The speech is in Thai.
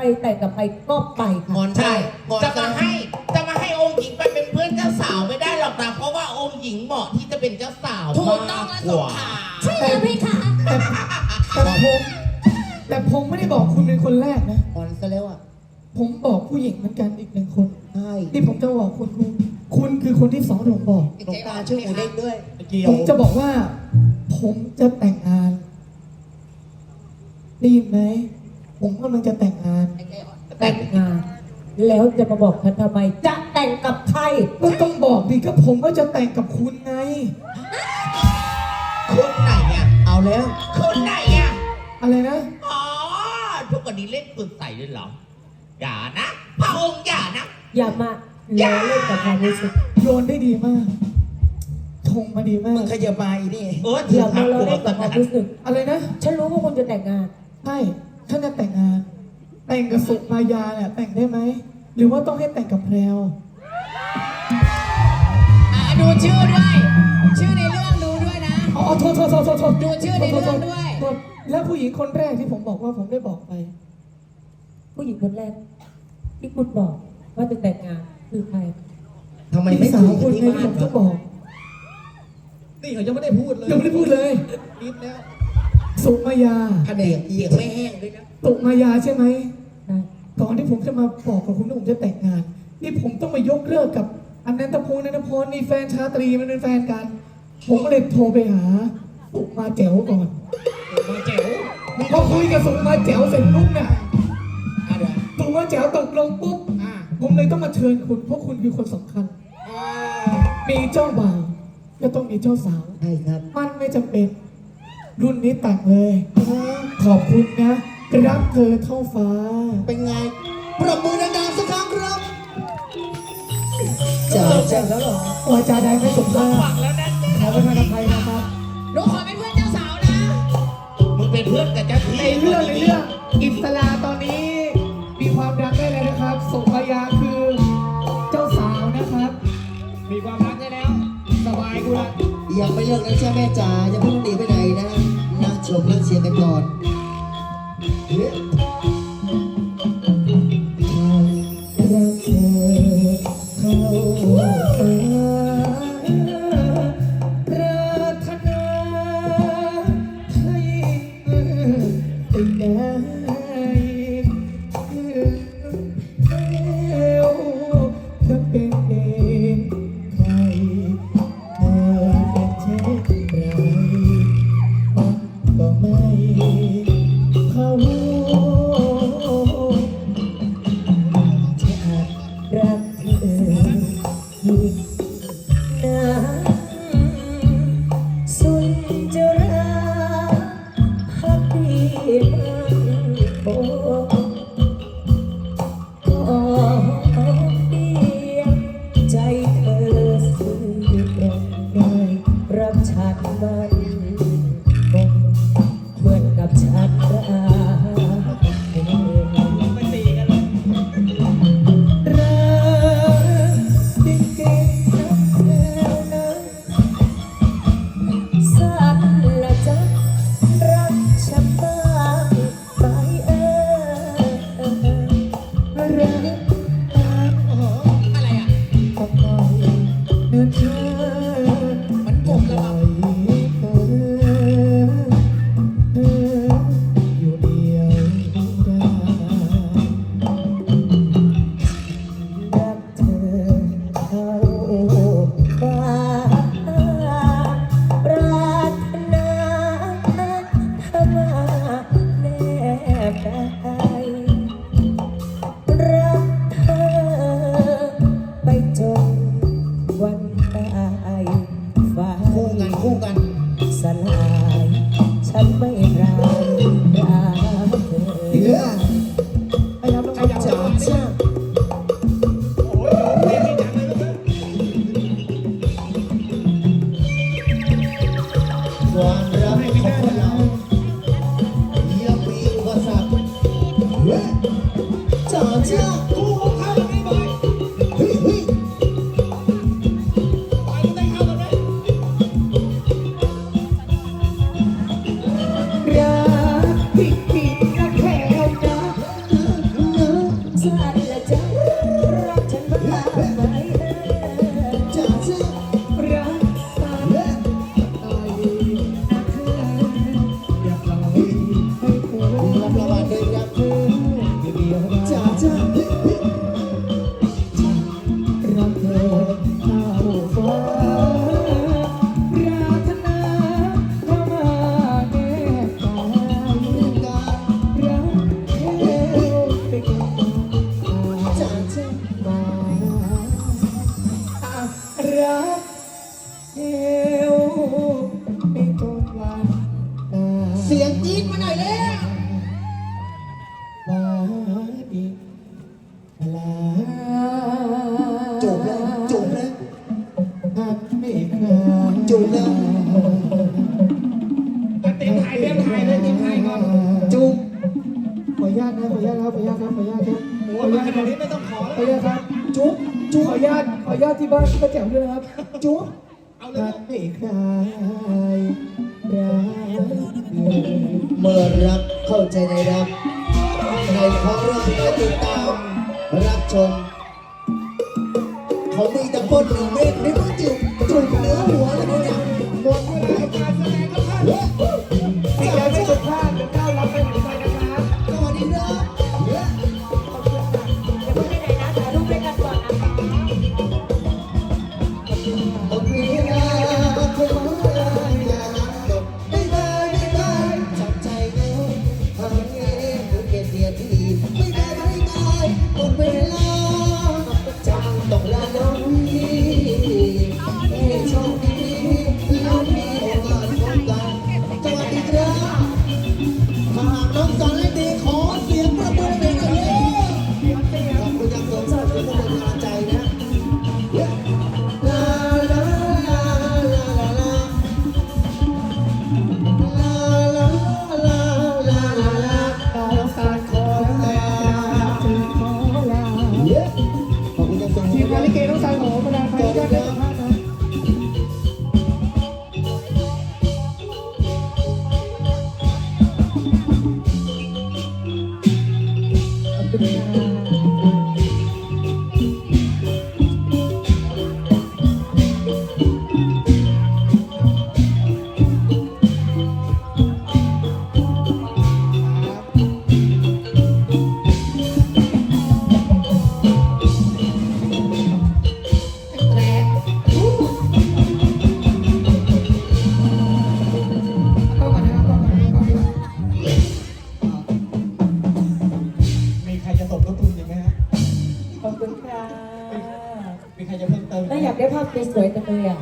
ไปแต่งกับใครก็ไปงค่ะอนใช่งอนจะมาให้จะมาให้องค์หญิงไปเป็นเพื่อนเจ้าสาวไม่ได้หรอกนะเพราะว่าองค์หญิงเหมาะที่จะเป็นเจ้าสาวถูกมาต้องกและกสุว่าขา ใช่แล้วพี่คะแต่ผมแต่ผมไม่ได้บอกคุณเป็นคนแรกนะงอนซะแล้วอะผมบอกผู้หญิงเหมือนกันอีกหนึ่งคน ใช่ที่ผมจะบอกคุณคุณคุณคือคนที่สองที่ผมบอก หลวงตาชื่อหมูเด้งด้วยผมจะบอกว่า ผมจะแต่งงานได้ยินไหม ผมกำลังจะแต่งงาน แต่งงาน แล้วจะมาบอกฉันทำไม จะแต่งกับใคร ก็ต้องบอกดิก็ผมก็จะแต่งกับคุณไง คนไหนอะ เอาแล้ว คนไหนอะ อะไรนะ อ๋อ ทุกวันนี้เล่นปืนใส่ด้วยเหรอ อย่านะพระองค์อย่านะ อย่ามาล้อเล่นกับความรู้สึกโยนได้ดีมากชงมาดีมามึกงขยับมาอีนี่ เอออถือย่าคมารับล้อตัวเล่นตกับนความนั้นรู้สึก อะไรนะ ฉันรู้ว่าคุณจะแต่งงาน ใช่ ท่านจะแต่งงาน แต่งกับสุมายาเนี่ยแต่งได้ไหม หรือว่าต้องให้แต่งกับแพรวอะดูชื่อด้วย ชื่อในเรื่องดูด้วยนะ อ๋อโทษโทษโทษโทษโทษดูชื่อในเรื่องด้วย โทษแล้วผู้หญิงคนแรกที่ผมบอกว่าผมได้บอกไป ผู้หญิงคนแรกที่คุณบอกว่าจะแต่งงานคือใคร ทำไมไม่พี่สาคุวยคุกันณที่ไงบ้าผนมครัก็บบอก นี่เขายังไม่ได้พูดเลยยังไม่ได้พูดเลย นิดแล้ว สุมายาขนงเอียงไม่แห้งด้วยนะสุมายาใช่ไหมใช่ก่อนที่ผมจะมาบอกกับคุณว่าผมจะแต่งงาน นี่ผมต้องมายกเลิกกับอันนันตพงษ์นันทพรนี่แฟนชาตรีมันเป็นแฟนกัน ผมก็เลยโทรไปหาสุมาแจ๋วก่อนมาแจ๋วพอคุยกับสุมาแจ๋วเสร็จปุ๊บเนี่ยอะเดี๋ยวสุมาแจ๋วตกลงปุ๊บอะผมเลยต้องมาเชิญคุณเพราะคุณคือคนสำคัญอ่ามีเจ้าบ่าวก็ต้องมีเจ้าสาวใช่ครับ มันไม่จำเป็น รุ่นนี้แต่งเลยขอบคุณนะ รักเธอเท่าฟ้า เป็นไง ปรบมือดังๆสักครั้งครับเจ๋อเจ๋อแล้วเหรอวาจาใดไม่สมค่าขอประทานอภัยนะครับหนูขอเป็นเพื่อนเจ้าสาวนะ มึงเป็นเพื่อนกับเจ้าที่ในเรื่องในเรื่องอิสลาตอนนี้ มีความดังได้เลยนะครับสุภยาคือเจ้าสาวนะครับ มีความรักได้แล้ว สบายกูละยังไม่เลิกนะเจ้าแม่จ๋า รั รัก จนวันตายฟ้าคู่กันคู่กัน สลาย ฉันไม่ รักเอวไม่จนวันนานเสียงจี๊มาหน่อยเร็วมาอีลาจบแล้วจบแล้วจบแล้ว ญาตขออนุญาตที่บ้านป้าแจ๋วด้วยนะครับ จุ๊บเอาเลยไม่คลรักเมื่อรักเข้าใจในรักในขอเรื่องนี้ติดตามรับชม เขามีแต่คนหนึ่งเมตรไม่องจุด Thank you. 对呀